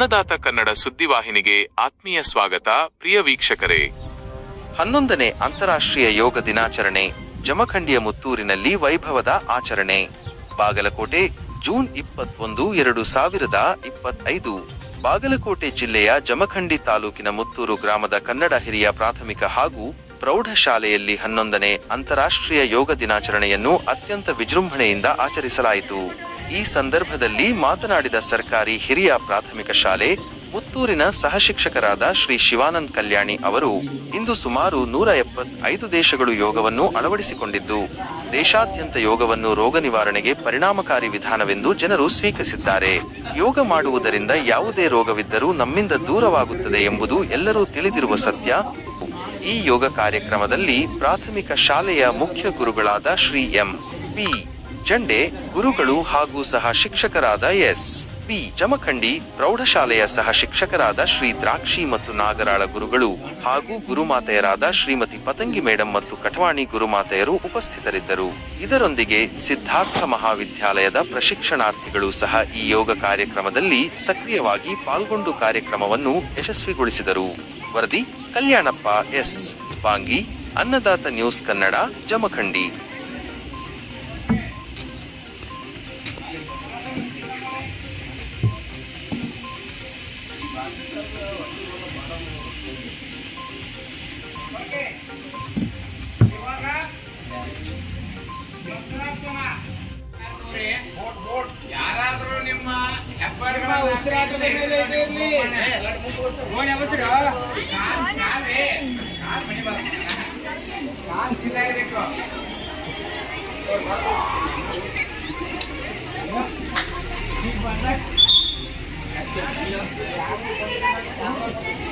ಅನ್ನದಾತ ಕನ್ನಡ ಸುದ್ದಿವಾಹಿನಿಗೆ ಆತ್ಮೀಯ ಸ್ವಾಗತ, ಪ್ರಿಯ ವೀಕ್ಷಕರೇ. ಹನ್ನೊಂದನೇ ಅಂತಾರಾಷ್ಟ್ರೀಯ ಯೋಗ ದಿನಾಚರಣೆ, ಜಮಖಂಡಿಯ ಮುತ್ತೂರಿನಲ್ಲಿ ವೈಭವದ ಆಚರಣೆ. ಬಾಗಲಕೋಟೆ, ಜೂನ್ ಇಪ್ಪತ್ತೊಂದು, ಎರಡು ಸಾವಿರದ ಇಪ್ಪತ್ತೈದು. ಬಾಗಲಕೋಟೆ ಜಿಲ್ಲೆಯ ಜಮಖಂಡಿ ತಾಲೂಕಿನ ಮುತ್ತೂರು ಗ್ರಾಮದ ಕನ್ನಡ ಹಿರಿಯ ಪ್ರಾಥಮಿಕ ಹಾಗೂ ಪ್ರೌಢಶಾಲೆಯಲ್ಲಿ ಹನ್ನೊಂದನೇ ಅಂತಾರಾಷ್ಟ್ರೀಯ ಯೋಗ ದಿನಾಚರಣೆಯನ್ನು ಅತ್ಯಂತ ವಿಜೃಂಭಣೆಯಿಂದ ಆಚರಿಸಲಾಯಿತು. ಈ ಸಂದರ್ಭದಲ್ಲಿ ಮಾತನಾಡಿದ ಸರ್ಕಾರಿ ಹಿರಿಯ ಪ್ರಾಥಮಿಕ ಶಾಲೆ ಮುತ್ತೂರಿನ ಸಹಶಿಕ್ಷಕರಾದ ಶ್ರೀ ಶಿವಾನಂದ್ ಕಲ್ಯಾಣಿ ಅವರು ಇಂದು ಸುಮಾರು ನೂರ ಎಪ್ಪತ್ತೈದು ದೇಶಗಳು ಯೋಗವನ್ನು ಅಳವಡಿಸಿಕೊಂಡಿದ್ದು, ದೇಶಾದ್ಯಂತ ಯೋಗವನ್ನು ರೋಗ ನಿವಾರಣೆಗೆ ಪರಿಣಾಮಕಾರಿ ವಿಧಾನವೆಂದು ಜನರು ಸ್ವೀಕರಿಸಿದ್ದಾರೆ. ಯೋಗ ಮಾಡುವುದರಿಂದ ಯಾವುದೇ ರೋಗವಿದ್ದರೂ ನಮ್ಮಿಂದ ದೂರವಾಗುತ್ತದೆ ಎಂಬುದು ಎಲ್ಲರೂ ತಿಳಿದಿರುವ ಸತ್ಯ. ಈ ಯೋಗ ಕಾರ್ಯಕ್ರಮದಲ್ಲಿ ಪ್ರಾಥಮಿಕ ಶಾಲೆಯ ಮುಖ್ಯ ಗುರುಗಳಾದ ಶ್ರೀ ಎಂ. ಪಿ. ಜಂಡೆ, ಗುರುಗಳು ಹಾಗೂ ಸಹ ಶಿಕ್ಷಕರಾದ ಎಸ್. ಪಿ. ಜಮಖಂಡಿ ಪ್ರೌಢಶಾಲೆಯ ಸಹ ಶಿಕ್ಷಕರಾದ ಶ್ರೀ ದ್ರಾಕ್ಷಿ ಮತ್ತು ನಾಗರಾಳ ಗುರುಗಳು ಹಾಗೂ ಗುರುಮಾತೆಯರಾದ ಶ್ರೀಮತಿ ಪತಂಗಿ ಮೇಡಂ ಮತ್ತು ಕಟವಾಣಿ ಗುರುಮಾತೆಯರು ಉಪಸ್ಥಿತರಿದ್ದರು. ಇದರೊಂದಿಗೆ ಸಿದ್ಧಾರ್ಥ ಮಹಾವಿದ್ಯಾಲಯದ ಪ್ರಶಿಕ್ಷಣಾರ್ಥಿಗಳು ಸಹ ಈ ಯೋಗ ಕಾರ್ಯಕ್ರಮದಲ್ಲಿ ಸಕ್ರಿಯವಾಗಿ ಪಾಲ್ಗೊಂಡು ಕಾರ್ಯಕ್ರಮವನ್ನು ಯಶಸ್ವಿಗೊಳಿಸಿದರು. ವರದಿ ಕಲ್ಯಾಣಪ್ಪ ಎಸ್. ಬಾಂಗಿ, ಅನ್ನದಾತ ನ್ಯೂಸ್ ಕನ್ನಡ, ಜಮಖಂಡಿ. ಯಾರಾದ್ರೂ ನಿಮ್ಮ ನಿಮ್ಮ ಉಸಿರಾಟದ ಮೇಲೆ ಇದೆ ನೋಡಿ ಅವಸರ. ಕಾಲೇ ಕಾಲ್ ಮಣಿ ಬರ ಕಾಲ್ ಸೀದಾ ಇರಬೇಕು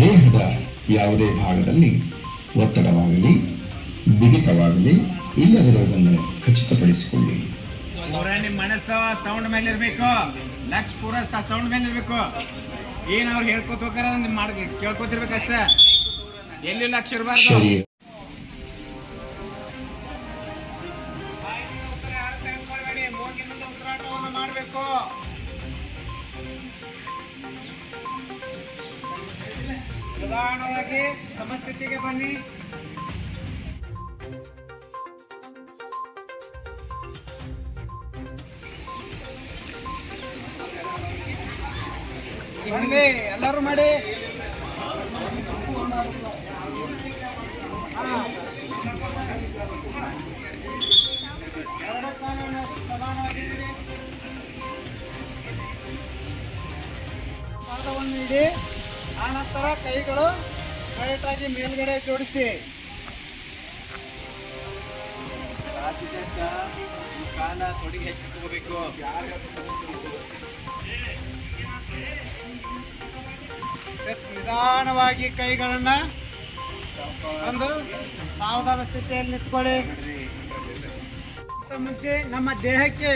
ದೇಹದ ಯಾವುದೇ ಭಾಗದಲ್ಲಿ ಒತ್ತಡವಾಗಲಿ ಬಿಗಿತವಾಗಲಿ ಇಲ್ಲದಿರುವುದನ್ನು ಖಚಿತಪಡಿಸಿಕೊಳ್ಳಿ. ನಿಮ್ಮ ಮನಸ್ಸು ಸೌಂಡ್ ಮೇಲೆ ಇರ್ಬೇಕು. ಲಕ್ಷ ಪೂರ ಸೌಂಡ್ ಮೇಲೆ ಇರ್ಬೇಕು. ಏನ್ ಅವ್ರು ಹೇಳ್ಕೊತ ಹೋಗಾರ ನಿಮ್ ಮಾಡ್ ಕೇಳ್ಕೊತಿರ್ಬೇಕಷ್ಟೇ ಎಲ್ಲಿ ಲಕ್ಷ ಇರಬಾರ್ದು? ಮಾಡಬೇಕು ನಿಧಾನವಾಗಿ ಸಮಸ್ಥಿತಿಗೆ ಬನ್ನಿ. ಬನ್ನಿ ಎಲ್ಲರೂ ಮಾಡಿ. ಪಾದವನ್ನು ಇಡಿ ಆನಂತರ ಕೈಗಳು ಕರೆಕ್ಟಾಗಿ ಆಗಿ ಮೇಲ್ಗಡೆ ಜೋಡಿಸಿ. ಕಾಲ ತೊಡಿಗೆ ಹೆಚ್ಚಿಟ್ಕೋಬೇಕು ನಿಧಾನವಾಗಿ ಕೈಗಳನ್ನ ಒಂದು ಸಾವಧಾನ ಸ್ಥಿತಿಯಲ್ಲಿ ನಿಂತ್ಕೊಳ್ಳಿ. ಮುಂಚೆ ನಮ್ಮ ದೇಹಕ್ಕೆ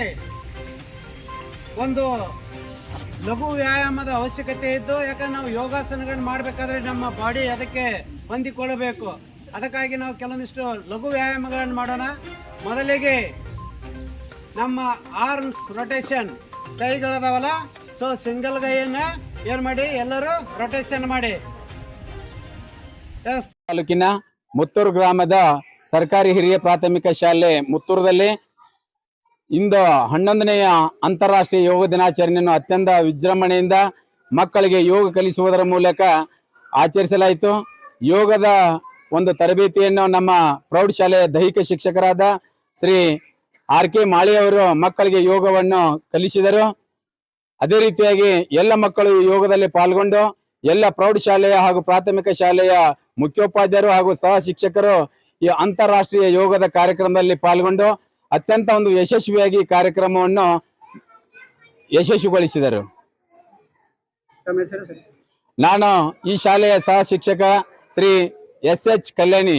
ಒಂದು ಲಘು ವ್ಯಾಯಾಮದ ಅವಶ್ಯಕತೆ ಇದ್ದು, ಯಾಕಂದ್ರೆ ನಾವು ಯೋಗಾಸನಗಳನ್ನ ಮಾಡಬೇಕಾದ್ರೆ ನಮ್ಮ ಬಾಡಿ ಅದಕ್ಕೆ ಹೊಂದಿಕೊಳ್ಳಬೇಕು. ಅದಕ್ಕಾಗಿ ನಾವು ಕೆಲವೊಂದಿಷ್ಟು ಲಘು ವ್ಯಾಯಾಮಗಳನ್ನು ಮಾಡೋಣ. ಮೊದಲಿಗೆ ನಮ್ಮ ಆರ್ಮ್ಸ್ ರೊಟೇಷನ್ ಕೈಗಳದಾವಲ್ಲ ಸೊ ಸಿಂಗಲ್ ಗೈಯನ್ನ ಏನ್ ಮಾಡಿ? ಎಲ್ಲರೂ ರೊಟೇಷನ್ ಮಾಡಿ. ತಾಲೂಕಿನ ಮುತ್ತೂರು ಗ್ರಾಮದ ಸರ್ಕಾರಿ ಹಿರಿಯ ಪ್ರಾಥಮಿಕ ಶಾಲೆ ಮುತ್ತೂರದಲ್ಲಿ ಇಂದು ಹನ್ನೊಂದನೆಯ ಅಂತಾರಾಷ್ಟ್ರೀಯ ಯೋಗ ದಿನಾಚರಣೆಯನ್ನು ಅತ್ಯಂತ ವಿಜೃಂಭಣೆಯಿಂದ ಮಕ್ಕಳಿಗೆ ಯೋಗ ಕಲಿಸುವುದರ ಮೂಲಕ ಆಚರಿಸಲಾಯಿತು. ಯೋಗದ ಒಂದು ತರಬೇತಿಯನ್ನು ನಮ್ಮ ಪ್ರೌಢಶಾಲೆಯ ದೈಹಿಕ ಶಿಕ್ಷಕರಾದ ಶ್ರೀ ಆರ್ ಕೆ ಮಾಳಿಯವರು ಮಕ್ಕಳಿಗೆ ಯೋಗವನ್ನು ಕಲಿಸಿದರು. ಅದೇ ರೀತಿಯಾಗಿ ಎಲ್ಲ ಮಕ್ಕಳು ಈ ಯೋಗದಲ್ಲಿ ಪಾಲ್ಗೊಂಡು ಎಲ್ಲ ಪ್ರೌಢಶಾಲೆಯ ಹಾಗೂ ಪ್ರಾಥಮಿಕ ಶಾಲೆಯ ಮುಖ್ಯೋಪಾಧ್ಯಾಯರು ಹಾಗೂ ಸಹ ಶಿಕ್ಷಕರು ಈ ಅಂತಾರಾಷ್ಟ್ರೀಯ ಯೋಗದ ಕಾರ್ಯಕ್ರಮದಲ್ಲಿ ಪಾಲ್ಗೊಂಡು ಅತ್ಯಂತ ಒಂದು ಯಶಸ್ವಿಯಾಗಿ ಕಾರ್ಯಕ್ರಮವನ್ನು ಯಶಸ್ವಿಗೊಳಿಸಿದರು. ನಾನು ಈ ಶಾಲೆಯ ಸಹ ಶಿಕ್ಷಕ ಶ್ರೀ ಎಸ್ ಎಚ್ ಕಲ್ಯಾಣಿ.